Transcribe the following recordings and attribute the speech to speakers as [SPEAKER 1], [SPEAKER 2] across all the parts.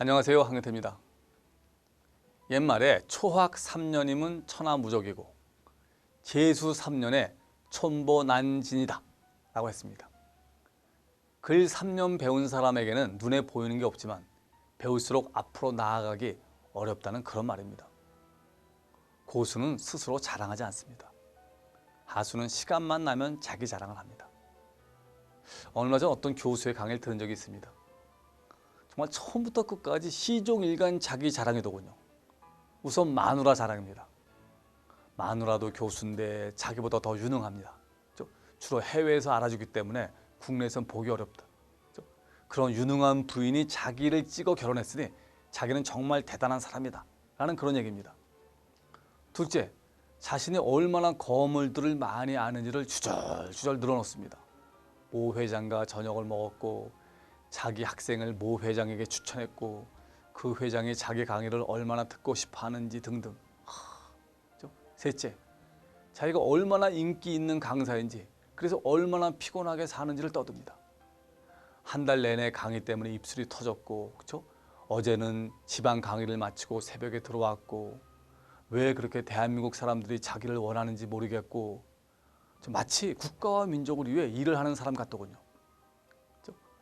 [SPEAKER 1] 안녕하세요. 황은태입니다. 옛말에 초학 3년이면 천하무적이고 재수 3년에 촌보난진이다 라고 했습니다. 글 3년 배운 사람에게는 눈에 보이는 게 없지만 배울수록 앞으로 나아가기 어렵다는 그런 말입니다. 고수는 스스로 자랑하지 않습니다. 하수는 시간만 나면 자기 자랑을 합니다. 얼마 전 어떤 교수의 강의를 들은 적이 있습니다. 정말 처음부터 끝까지 시종일관 자기 자랑이더군요. 우선 마누라 자랑입니다. 마누라도 교수인데 자기보다 더 유능합니다. 주로 해외에서 알아주기 때문에 국내에선 보기 어렵다. 그런 유능한 부인이 자기를 찍어 결혼했으니 자기는 정말 대단한 사람이다. 라는 그런 얘기입니다. 둘째, 자신이 얼마나 거물들을 많이 아는지를 주절주절 늘어놓습니다. 모 회장과 저녁을 먹었고 자기 학생을 모 회장에게 추천했고 그 회장이 자기 강의를 얼마나 듣고 싶어 하는지 등등. 하, 셋째, 자기가 얼마나 인기 있는 강사인지 그래서 얼마나 피곤하게 사는지를 떠듭니다. 한 달 내내 강의 때문에 입술이 터졌고 그렇죠? 어제는 지방 강의를 마치고 새벽에 들어왔고 왜 그렇게 대한민국 사람들이 자기를 원하는지 모르겠고 마치 국가와 민족을 위해 일을 하는 사람 같더군요.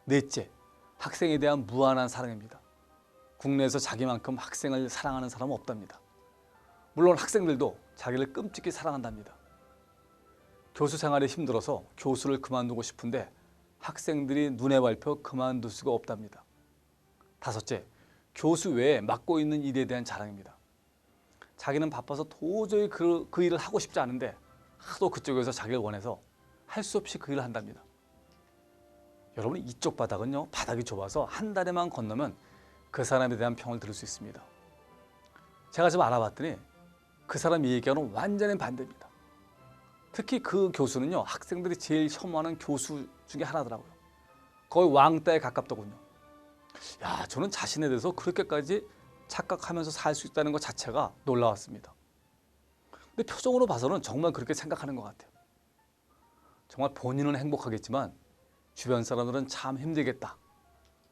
[SPEAKER 1] 넷째, 학생에 대한 무한한 사랑입니다. 국내에서 자기만큼 학생을 사랑하는 사람은 없답니다. 물론 학생들도 자기를 끔찍히 사랑한답니다. 교수 생활이 힘들어서 교수를 그만두고 싶은데 학생들이 눈에 밟혀 그만둘 수가 없답니다. 다섯째, 교수 외에 맡고 있는 일에 대한 자랑입니다. 자기는 바빠서 도저히 그, 그 일을 하고 싶지 않은데 하도 그쪽에서 자기를 원해서 할 수 없이 그 일을 한답니다. 여러분 이쪽 바닥은요 바닥이 좁아서 한 달에만 건너면 그 사람에 대한 평을 들을 수 있습니다. 제가 좀 알아봤더니 그 사람이 얘기하는 완전히 반대입니다. 특히 그 교수는요 학생들이 제일 혐오하는 교수 중에 하나더라고요. 거의 왕따에 가깝더군요. 야 저는 자신에 대해서 그렇게까지 착각하면서 살 수 있다는 것 자체가 놀라웠습니다. 근데 표정으로 봐서는 정말 그렇게 생각하는 것 같아요. 정말 본인은 행복하겠지만 주변 사람들은 참 힘들겠다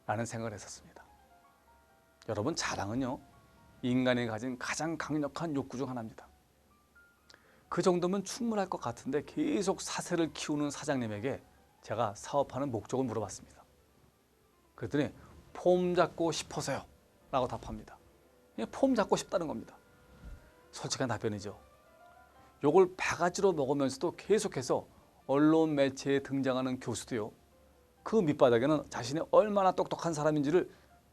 [SPEAKER 1] 라는 생각을 했었습니다. 여러분 자랑은요 인간이 가진 가장 강력한 욕구 중 하나입니다. 그 정도면 충분할 것 같은데 계속 사세를 키우는 사장님에게 제가 사업하는 목적을 물어봤습니다. 그랬더니 폼 잡고 싶어서요 라고 답합니다. 폼 잡고 싶다는 겁니다. 솔직한 답변이죠. 욕을 바가지로 먹으면서도 계속해서 언론 매체에 등장하는 교수도요. 그 밑바닥에는 자신이 얼마나 똑똑한 사람인지를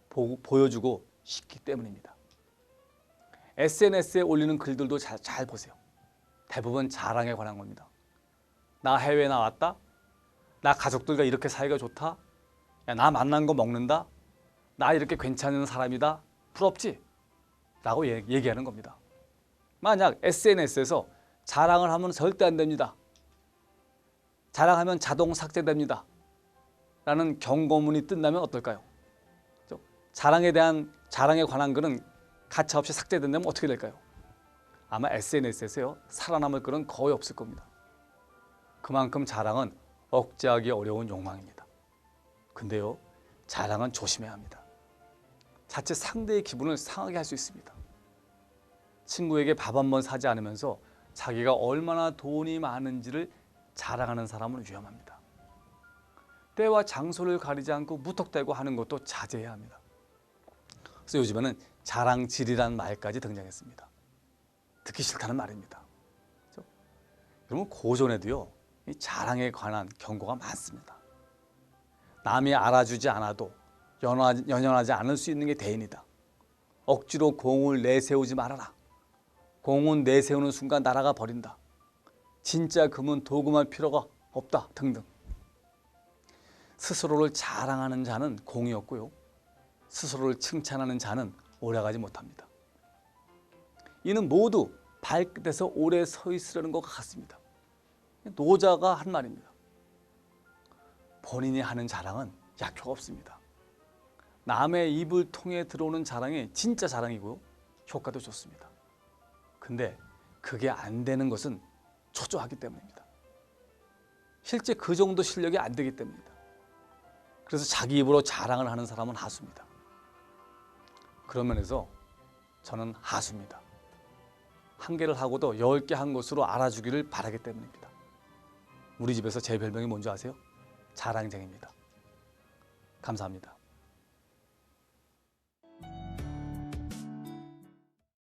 [SPEAKER 1] 보, 보여주고 싶기 때문입니다. SNS에 올리는 글들도 잘, 잘 보세요. 대부분 자랑에 관한 겁니다. 나 해외 나왔다. 나 가족들과 이렇게 사이가 좋다. 야, 나 만난 거 먹는다. 나 이렇게 괜찮은 사람이다. 부럽지? 라고 얘기하는 겁니다. 만약 SNS에서 자랑을 하면 절대 안 됩니다. 자랑하면 자동 삭제됩니다. 라는 경고문이 뜬다면 어떨까요? 자랑에 대한 자랑에 관한 글은 가차없이 삭제된다면 어떻게 될까요? 아마 SNS에서요 살아남을 글은 거의 없을 겁니다. 그만큼 자랑은 억제하기 어려운 욕망입니다. 근데요 자랑은 조심해야 합니다. 자칫 상대의 기분을 상하게 할 수 있습니다. 친구에게 밥 한 번 사지 않으면서 자기가 얼마나 돈이 많은지를 자랑하는 사람은 위험합니다. 때와 장소를 가리지 않고 무턱대고 하는 것도 자제해야 합니다. 그래서 요즘에는 자랑질이라는 말까지 등장했습니다. 듣기 싫다는 말입니다. 그렇죠? 여러분 고전에도요 이 자랑에 관한 경고가 많습니다. 남이 알아주지 않아도 연연하지 않을 수 있는 게 대인이다. 억지로 공을 내세우지 말아라. 공은 내세우는 순간 날아가 버린다. 진짜 금은 도금할 필요가 없다 등등. 스스로를 자랑하는 자는 공이 없고요. 스스로를 칭찬하는 자는 오래가지 못합니다. 이는 모두 발끝에서 오래 서 있으려는 것 같습니다. 노자가 한 말입니다. 본인이 하는 자랑은 약효가 없습니다. 남의 입을 통해 들어오는 자랑이 진짜 자랑이고요. 효과도 좋습니다. 근데 그게 안 되는 것은 초조하기 때문입니다. 실제 그 정도 실력이 안 되기 때문입니다. 그래서 자기 입으로 자랑을 하는 사람은 하수입니다. 그런 면에서 저는 하수입니다. 한 개를 하고도 열 개 한 것으로 알아주기를 바라기 때문입니다. 우리 집에서 제 별명이 뭔지 아세요? 자랑쟁입니다. 감사합니다.